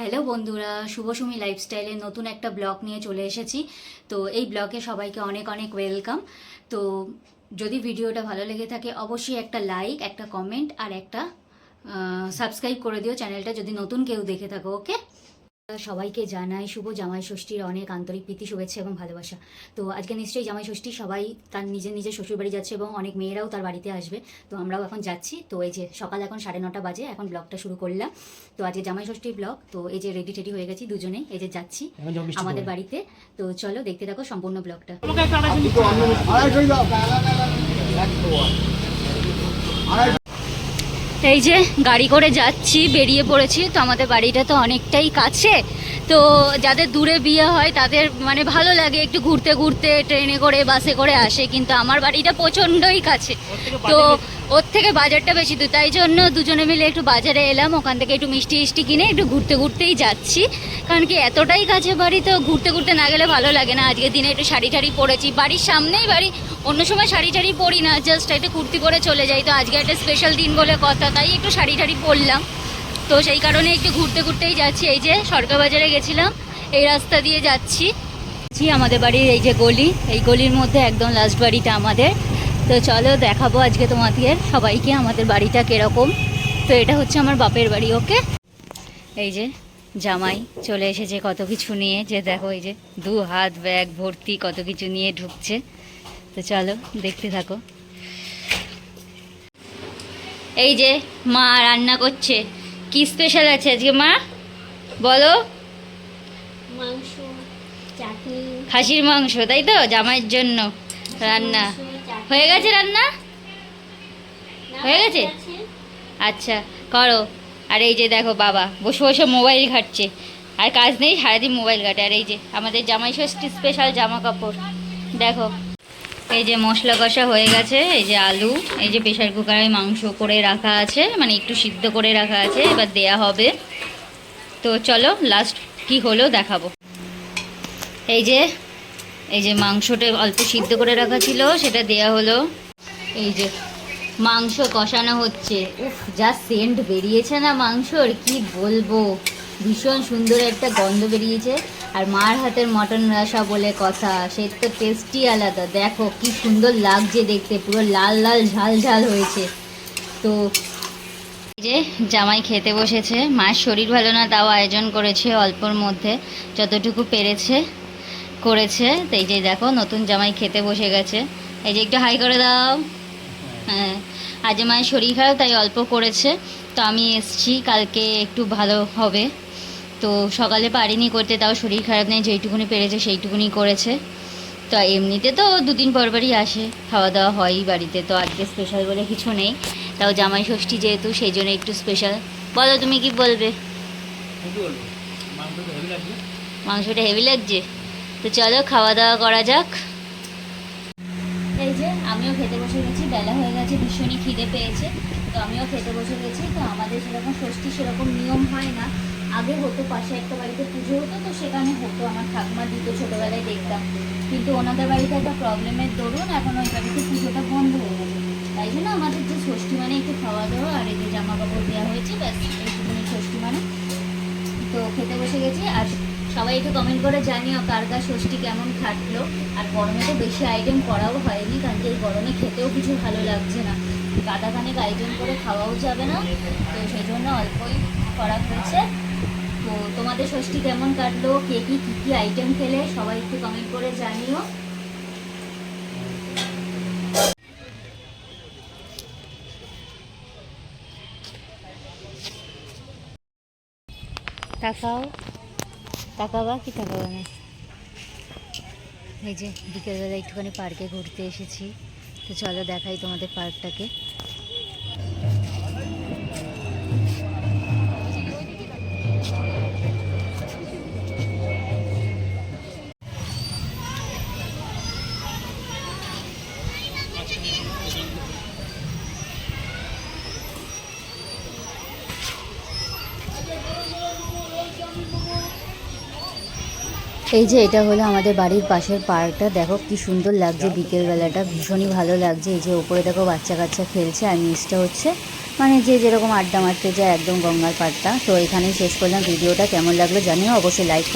Hello বন্ধুরা, শুভসুমি লাইফস্টাইলে নতুন একটা ব্লগ নিয়ে চলে এসেছি। তো এই ব্লগে সবাইকে অনেক অনেক ওয়েলকাম তো যদি ভিডিওটা ভালো লেগে থাকে, অবশ্যই একটা লাইক একটা কমেন্ট আর একটা সাবস্ক্রাইব করে দিও চ্যানেলটা যদি নতুন কেউ দেখে থাকো ওকে সবাইকে জানাই শুভ জামাই ষষ্ঠীর অনেক আন্তরিক প্রীতি শুভেচ্ছা এবং ভালোবাসা। তো আজকে নিশ্চয়ই জামাই ষষ্ঠী সবাই তার নিজের নিজের শ্বশুরবাড়ি যাচ্ছে এবং অনেক মেয়েরাও তার বাড়িতে আসবে। তো আমরাও এখন যাচ্ছি। তো এই যে সকাল এখন সাড়ে নটা বাজে এখন ব্লগটা শুরু করলাম। তো আজকে জামাই ষষ্ঠীর ব্লগ তো এই যে রেডি টেডি হয়ে গেছি দুজনে এই যে যাচ্ছি আমাদের বাড়িতে। তো চলো দেখতে থাকো সম্পূর্ণ ব্লগটা। এই যে গাড়ি করে যাচ্ছি বেরিয়ে পড়েছি তো আমাদের বাড়িটা তো অনেকটাই কাছে। তো যাদের দূরে বিয়ে হয় তাদের মানে ভালো লাগে একটু ঘুরতে ঘুরতে ট্রেনে করে বাসে করে আসে কিন্তু আমার বাড়িটা প্রচণ্ডই কাছে। তো ওর থেকে বাজারটা বেশি তো তাই জন্য দুজনে মিলে একটু বাজারে এলাম। ওখান থেকে একটু মিষ্টি মিষ্টি কিনে একটু ঘুরতে ঘুরতেই যাচ্ছি। কারণ কি এতটাই কাছে বাড়ি, তো ঘুরতে ঘুরতে না গেলে ভালো লাগে না। আজকের দিনে একটু শাড়ি টাড়ি পরেছি। বাড়ির সামনেই বাড়ি, অন্য সময় শাড়ি টাড়ি পরি না জাস্ট একটু কুর্তি পরে চলে যাই। তো আজকে একটা স্পেশাল দিন বলে কথা, তাই একটু শাড়ি টাড়ি পরলাম। তো সেই কারণে একটু ঘুরতে ঘুরতেই যাচ্ছি। এই যে সরকার বাজারে গেছিলাম, এই রাস্তা দিয়ে যাচ্ছি। আমাদের বাড়ির এই যে গলি, এই গলির মধ্যে একদম লাস্ট বাড়িটা আমাদের। তো চলো দেখাবো আজকে তোমাদের সবাইকে আমাদের বাড়িটা কীরকম। তো এটা হচ্ছে আমার বাপের বাড়ি ওকে? এই যে জামাই চলে এসেছে কত কিছু নিয়ে। যে দেখো এই যে দু হাত ব্যাগ ভর্তি কত কিছু নিয়ে ঢুকছে। তো চলো দেখতে থাকো। এই যে মা রান্না করছে। কি স্পেশাল আছে আজকে মা? বলো। মাংস চাটনি। খাসির মাংস তাই তো? জামাইয়ের জন্য রান্না। হয়ে গেছে রান্না? হয়ে গেছে? আচ্ছা করো। আর এই যে দেখো বাবা বসে বসে মোবাইল ঘাটছে। আর কাজ নেই সারাদিন মোবাইল ঘাটে। আর এই যে আমাদের জামাই ষষ্ঠী স্পেশাল জামা কাপড় দেখো এই যে মশলা কষা হয়ে গেছে এই যে আলু এই যে প্রেশার কুকারে মাংস করে রাখা আছে মানে একটু সিদ্ধ করে রাখা আছে এবার দেয়া হবে। তো চলো লাস্ট কি হলো দেখাবো। এই যে এই যে মাংসটা অল্প সিদ্ধ করে রাখা ছিল, সেটা দেয়া হলো। এই যে মাংস কষানো হচ্ছে। উফ, যা সেন্ট বেরিয়েছে না মাংসর, কি বলব? ভীষণ সুন্দর একটা গন্ধ বেরিয়েছে। আর মার হাতের মটন রসা বলে কথা, সে তো টেস্টি আলাদা। দেখো, কি সুন্দর লাগছে দেখতে, পুরো লাল লাল, ঝাল ঝাল হয়েছে। তো এই যে জামাই খেতে বসেছে, মায়ের শরীর ভালো না, তাও আয়োজন করেছে অল্পর মধ্যে, যতটুকু পেরেছে। করেছে। তো এই যে দেখো নতুন জামাই খেতে বসে গেছে। এই যে একটু হাই করে দাও। হ্যাঁ। আজ মায়ের শরীর খারাপ তাই অল্প করেছে। তো আমি এসছি কালকে একটু ভালো হবে। তো সকালে পারিনি করতে তাও শরীর খারাপ নেই যেইটুকুনি পেরেছে সেইটুকুনি করেছে। তো এমনিতে তো দুদিন পর পরই আসে খাওয়া দাওয়া হয়ই বাড়িতে। তো আজকে স্পেশাল বলে কিছু নেই। তাও জামাই ষষ্ঠী যেহেতু সেই জন্য একটু স্পেশাল বলো তুমি কি বলবে। মাংসটা হেভি লাগছে? তো চলো খাওয়া দাওয়া করা যাক। এই যে, আমিও খেতে বসে গেছি, বেলা হয়ে গেছে, ভীষণই খিদে পেয়েছে। তো আমিও খেতে বসে গেছি, তো আমাদের সেরকম ষষ্ঠী সেরকম নিয়ম হয় না। আগে হতো পাশে একটা বাড়িতে পুজো হতো, তো সেখানে হতো। আমার ঠাকুমা দিত ছোটোবেলায় দেখতাম। কিন্তু ওনাদের বাড়িতে একটা প্রবলেমের দরুন, এখন ওই সবাই একটু কমেন্ট করে জানিও কার কার ষষ্ঠী কেমন খাটলো। আর গরমে তো বেশি আইটেম করাও হয়নি, কারণ এই গরমে খেতেও কিছু ভালো লাগছে না। গাদাখানেক আয়োজন করে খাওয়াও যাবে না, তো সেই জন্য অল্পই করা হয়েছে। তো তোমাদের ষষ্ঠী কেমন কাটলো, কে কি, কী কী আইটেম খেলে, সবাই একটু কমেন্ট করে জানিও। তাকাও তাকাবা কি তাকাবা না এই যে বিকেলবেলা একটুখানি পার্কে ঘুরতে এসেছি। তো চলো দেখাই তোমাদের পার্কটাকে। এই যে এটা হলো আমাদের বাড়ির পাশের পার্কটা। দেখো কি সুন্দর লাগছে বিকেল বেলাটা ভীষণই ভালো লাগছে। এই যে ওপরে দেখো বাচ্চা কাচ্চা খেলছে আর নিচটা হচ্ছে। মানে যে যেরকম আড্ডা মারতে যায় একদম গঙ্গার পাড়টা। তো এখানেই শেষ করলাম। ভিডিওটা কেমন লাগল জানিও। অবশ্যই লাইক